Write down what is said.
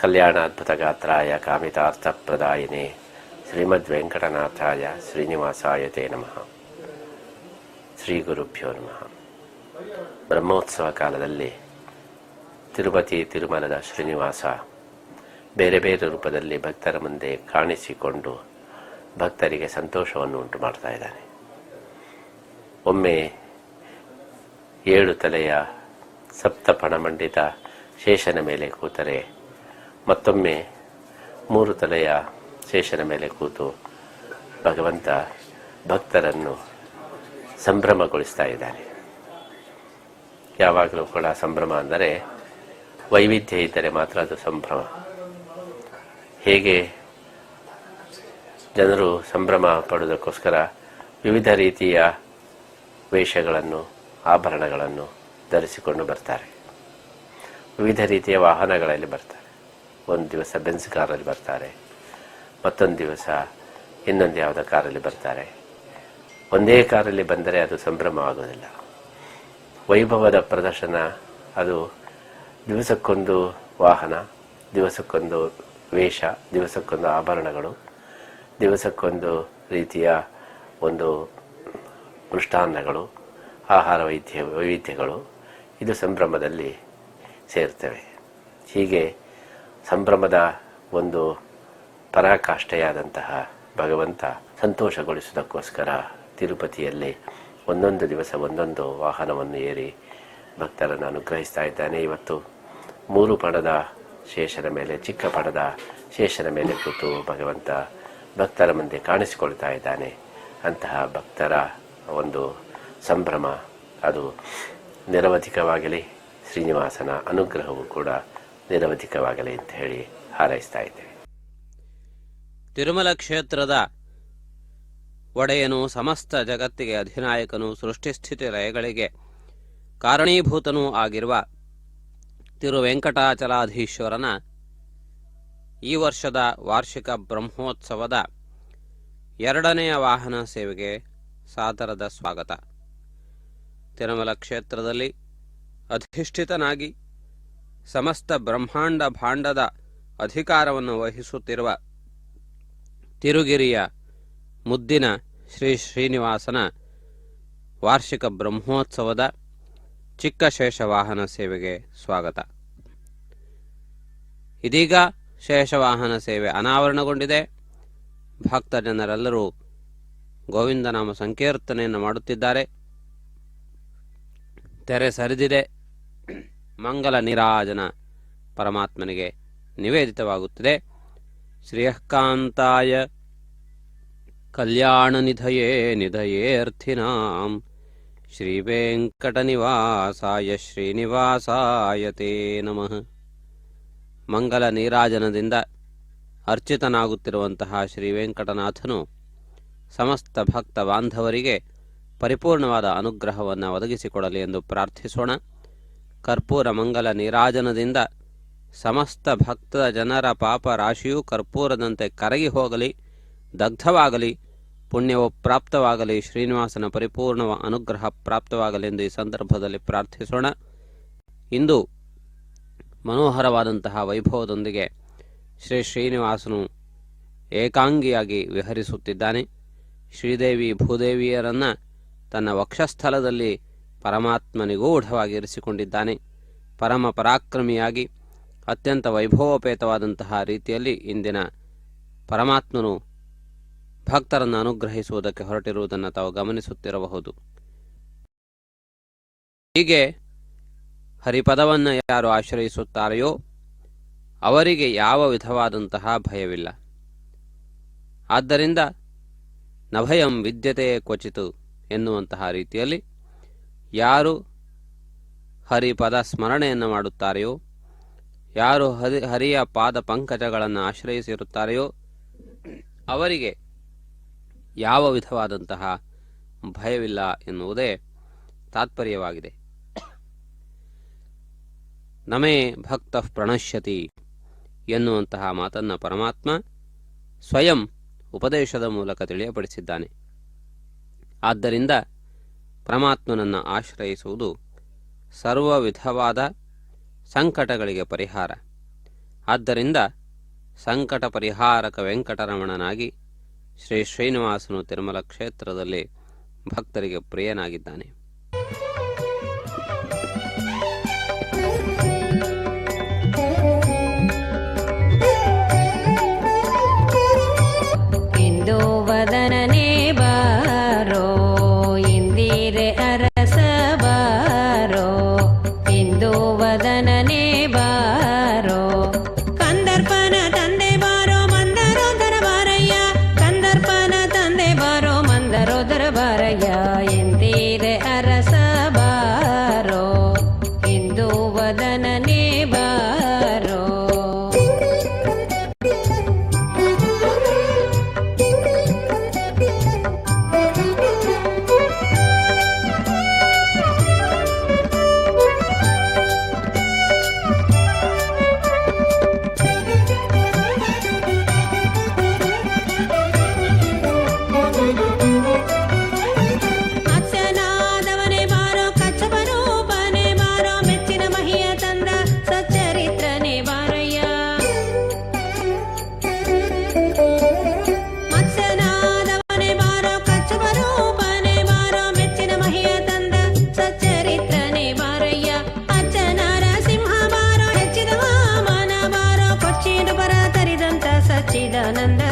ಕಲ್ಯಾಣಾದ್ಭುತಗಾತ್ರಾಯ ಶ್ರೀಮದ್ ವೆಂಕಟನಾಥಾಯ ಶ್ರೀನಿವಾಸಾಯ ತೇ ನಮಃ. ಶ್ರೀ ಗುರುಭ್ಯೋ ನಮಃ. ಬ್ರಹ್ಮೋತ್ಸವ ಕಾಲದಲ್ಲಿ ತಿರುಪತಿ ತಿರುಮಲದ ಶ್ರೀನಿವಾಸ ಬೇರೆ ಬೇರೆ ರೂಪದಲ್ಲಿ ಭಕ್ತರ ಮುಂದೆ ಕಾಣಿಸಿಕೊಂಡು ಭಕ್ತರಿಗೆ ಸಂತೋಷವನ್ನು ಉಂಟು ಮಾಡ್ತಾ ಇದ್ದಾನೆ. ಒಮ್ಮೆ ಏಳು ತಲೆಯ ಸಪ್ತಪಣಮಂಡಿತ ಶೇಷನ ಮೇಲೆ ಕೂತರೆ ಮತ್ತೊಮ್ಮೆ ಮೂರು ತಲೆಯ ಶೇಷನ ಮೇಲೆ ಕೂತು ಭಗವಂತ ಭಕ್ತರನ್ನು ಸಂಭ್ರಮಗೊಳಿಸ್ತಾ ಇದ್ದಾನೆ. ಯಾವಾಗಲೂ ಕೂಡ ಸಂಭ್ರಮ ಅಂದರೆ ವೈವಿಧ್ಯ ಇದ್ದರೆ ಮಾತ್ರ ಅದು ಸಂಭ್ರಮ. ಹೇಗೆ ಜನರು ಸಂಭ್ರಮ ಪಡೋದಕ್ಕೋಸ್ಕರ ವಿವಿಧ ರೀತಿಯ ವೇಷಗಳನ್ನು, ಆಭರಣಗಳನ್ನು ಧರಿಸಿಕೊಂಡು ಬರ್ತಾರೆ. ವಿವಿಧ ರೀತಿಯ ವಾಹನಗಳಲ್ಲಿ ಬರ್ತಾರೆ. ಒಂದು ದಿವಸ ಬೆನ್ಸ್ ಕಾರಲ್ಲಿ ಬರ್ತಾರೆ, ಮತ್ತೊಂದು ದಿವಸ ಇನ್ನೊಂದು ಯಾವುದೋ ಕಾರಲ್ಲಿ ಬರ್ತಾರೆ. ಒಂದೇ ಕಾರಲ್ಲಿ ಬಂದರೆ ಅದು ಸಂಭ್ರಮವಾಗುವುದಿಲ್ಲ. ವೈಭವದ ಪ್ರದರ್ಶನ, ಅದು ದಿವಸಕ್ಕೊಂದು ವಾಹನ, ದಿವಸಕ್ಕೊಂದು ವೇಷ, ದಿವಸಕ್ಕೊಂದು ಆಭರಣಗಳು, ದಿವಸಕ್ಕೊಂದು ರೀತಿಯ ಒಂದು ಮೃಷ್ಟಾನ್ನಗಳು, ಆಹಾರ ವೈದ್ಯ ವೈವಿಧ್ಯಗಳು, ಇದು ಸಂಭ್ರಮದಲ್ಲಿ ಸೇರ್ತವೆ. ಹೀಗೆ ಸಂಭ್ರಮದ ಒಂದು ಪರಾಕಾಷ್ಠೆಯಾದಂತಹ ಭಗವಂತ ಸಂತೋಷಗೊಳಿಸುವುದಕ್ಕೋಸ್ಕರ ತಿರುಪತಿಯಲ್ಲಿ ಒಂದೊಂದು ದಿವಸ ಒಂದೊಂದು ವಾಹನವನ್ನು ಏರಿ ಭಕ್ತರನ್ನು ಅನುಗ್ರಹಿಸ್ತಾ ಇದ್ದಾನೆ. ಇವತ್ತು ಮೂರು ಪಡದ ಶೇಷನ ಮೇಲೆ, ಚಿಕ್ಕ ಪಡದ ಶೇಷನ ಮೇಲೆ ಕೂತು ಭಗವಂತ ಭಕ್ತರ ಮುಂದೆ ಕಾಣಿಸಿಕೊಳ್ತಾ ಇದ್ದಾನೆ. ಅಂತಹ ಭಕ್ತರ ಒಂದು ಸಂಭ್ರಮ, ಅದು ನಿರವಧಿಕವಾಗಲಿ. ಶ್ರೀನಿವಾಸನ ಅನುಗ್ರಹವು ಕೂಡ ನಿರವಧಿಕವಾಗಲಿ ಅಂತ ಹೇಳಿ ಹಾರೈಸ್ತಾ ಇದ್ದೇವೆ. ತಿರುಮಲ ಕ್ಷೇತ್ರದ ಒಡೆಯನು ಸಮಸ್ತ ಜಗತ್ತಿಗೆ ಅಧಿನಾಯಕನು ಸೃಷ್ಟಿಸ್ಥಿತಿ ಲಯಗಳಿಗೆ ಕಾರಣೀಭೂತನೂ ಆಗಿರುವ ತಿರುವೆಂಕಟಾಚಲಾಧೀಶ್ವರನ ಈ ವರ್ಷದ ವಾರ್ಷಿಕ ಬ್ರಹ್ಮೋತ್ಸವದ ಎರಡನೆಯ ವಾಹನ ಸೇವೆಗೆ ಸಾದರದ ಸ್ವಾಗತ. ತಿರುಮಲ ಕ್ಷೇತ್ರದಲ್ಲಿ ಅಧಿಷ್ಠಿತನಾಗಿ ಸಮಸ್ತ ಬ್ರಹ್ಮಾಂಡ ಭಾಂಡದ ಅಧಿಕಾರವನ್ನು ವಹಿಸುತ್ತಿರುವ ತಿರುಗಿರಿಯ ಮುದ್ದಿನ ಶ್ರೀ ಶ್ರೀನಿವಾಸನ ವಾರ್ಷಿಕ ಬ್ರಹ್ಮೋತ್ಸವದ ಚಿಕ್ಕ ಶೇಷವಾಹನ ಸೇವೆಗೆ ಸ್ವಾಗತ. ಇದೀಗ ಶೇಷವಾಹನ ಸೇವೆ ಅನಾವರಣಗೊಂಡಿದೆ. ಭಕ್ತ ಜನರೆಲ್ಲರೂ ಗೋವಿಂದನಾಮ ಸಂಕೀರ್ತನೆಯನ್ನು ಮಾಡುತ್ತಿದ್ದಾರೆ. ತೆರೆ ಸರಿದಿದೆ. ಮಂಗಲ ನಿರಾಜನ ಪರಮಾತ್ಮನಿಗೆ ನಿವೇದಿತವಾಗುತ್ತದೆ. ಶ್ರೇಯಃಕಾಂತಾಯ ಕಲ್ಯಾಣನಿಧಯೇ ನಿಧಯೇರ್ಥಿನಾಂ ಶ್ರೀವೆಂಕಟನಿವಾಸಾಯ ಶ್ರೀನಿವಾಸಾಯ ತೇ ನಮಃ. ಮಂಗಲ ನೀರಾಜನದಿಂದ ಅರ್ಚಿತನಾಗುತ್ತಿರುವಂತಹ ಶ್ರೀ ವೆಂಕಟನಾಥನು ಸಮಸ್ತ ಭಕ್ತ ಬಾಂಧವರಿಗೆ ಪರಿಪೂರ್ಣವಾದ ಅನುಗ್ರಹವನ್ನು ಒದಗಿಸಿಕೊಡಲಿ ಎಂದು ಪ್ರಾರ್ಥಿಸೋಣ. ಕರ್ಪೂರ ಮಂಗಲ ನೀರಾಜನದಿಂದ ಸಮಸ್ತ ಭಕ್ತ ಜನರ ಪಾಪ ರಾಶಿಯೂ ಕರ್ಪೂರದಂತೆ ಕರಗಿ ಹೋಗಲಿ, ದಗ್ಧವಾಗಲಿ, ಪುಣ್ಯವು ಪ್ರಾಪ್ತವಾಗಲಿ, ಶ್ರೀನಿವಾಸನ ಪರಿಪೂರ್ಣ ಅನುಗ್ರಹ ಪ್ರಾಪ್ತವಾಗಲೆಂದು ಈ ಸಂದರ್ಭದಲ್ಲಿ ಪ್ರಾರ್ಥಿಸೋಣ. ಇಂದು ಮನೋಹರವಾದಂತಹ ವೈಭವದೊಂದಿಗೆ ಶ್ರೀ ಶ್ರೀನಿವಾಸನು ಏಕಾಂಗಿಯಾಗಿ ವಿಹರಿಸುತ್ತಿದ್ದಾನೆ. ಶ್ರೀದೇವಿ ಭೂದೇವಿಯರನ್ನು ತನ್ನ ವಕ್ಷಸ್ಥಲದಲ್ಲಿ ಪರಮಾತ್ಮ ನಿಗೂಢವಾಗಿ ಇರಿಸಿಕೊಂಡಿದ್ದಾನೆ ಪರಮ ಪರಾಕ್ರಮಿಯಾಗಿ, ಅತ್ಯಂತ ವೈಭವೋಪೇತವಾದಂತಹ ರೀತಿಯಲ್ಲಿ ಇಂದಿನ ಪರಮಾತ್ಮನು ಭಕ್ತರನ್ನು ಅನುಗ್ರಹಿಸುವುದಕ್ಕೆ ಹೊರಟಿರುವುದನ್ನು ತಾವು ಗಮನಿಸುತ್ತಿರಬಹುದು. ಹೀಗೆ ಹರಿಪದವನ್ನು ಯಾರು ಆಶ್ರಯಿಸುತ್ತಾರೆಯೋ, ಅವರಿಗೆ ಯಾವ ವಿಧವಾದಂತಹ ಭಯವಿಲ್ಲ. ಆದ್ದರಿಂದ ನಭಯಂ ವಿದ್ಯತೆಯೇ ಕ್ವಚಿತು ಎನ್ನುವಂತಹ ರೀತಿಯಲ್ಲಿ ಯಾರು ಹರಿಪದ ಸ್ಮರಣೆಯನ್ನು ಮಾಡುತ್ತಾರೆಯೋ, ಯಾರು ಹರಿ, ಹರಿಯ ಪಾದ ಪಂಕಜಗಳನ್ನು ಆಶ್ರಯಿಸಿರುತ್ತಾರೆಯೋ, ಅವರಿಗೆ ಯಾವ ವಿಧವಾದಂತಹ ಭಯವಿಲ್ಲ ಎನ್ನುವುದೇ ತಾತ್ಪರ್ಯವಾಗಿದೆ. ನಮೇ ಭಕ್ತ ಪ್ರಣಶ್ಯತಿ ಎನ್ನುವಂತಹ ಮಾತನ್ನು ಪರಮಾತ್ಮ ಸ್ವಯಂ ಉಪದೇಶದ ಮೂಲಕ ತಿಳಿಯಪಡಿಸಿದ್ದಾನೆ. ಆದ್ದರಿಂದ ಪರಮಾತ್ಮನನ್ನು ಆಶ್ರಯಿಸುವುದು ಸರ್ವ ವಿಧವಾದ ಸಂಕಟಗಳಿಗೆ ಪರಿಹಾರ. ಆದ್ದರಿಂದ ಸಂಕಟ ಪರಿಹಾರಕ ವೆಂಕಟರಮಣನಾಗಿ ಶ್ರೀ ಶ್ರೀನಿವಾಸನು ತಿರುಮಲ ಕ್ಷೇತ್ರದಲ್ಲಿ ಭಕ್ತರಿಗೆ ಪ್ರಿಯನಾಗಿದ್ದಾನೆ. na na na.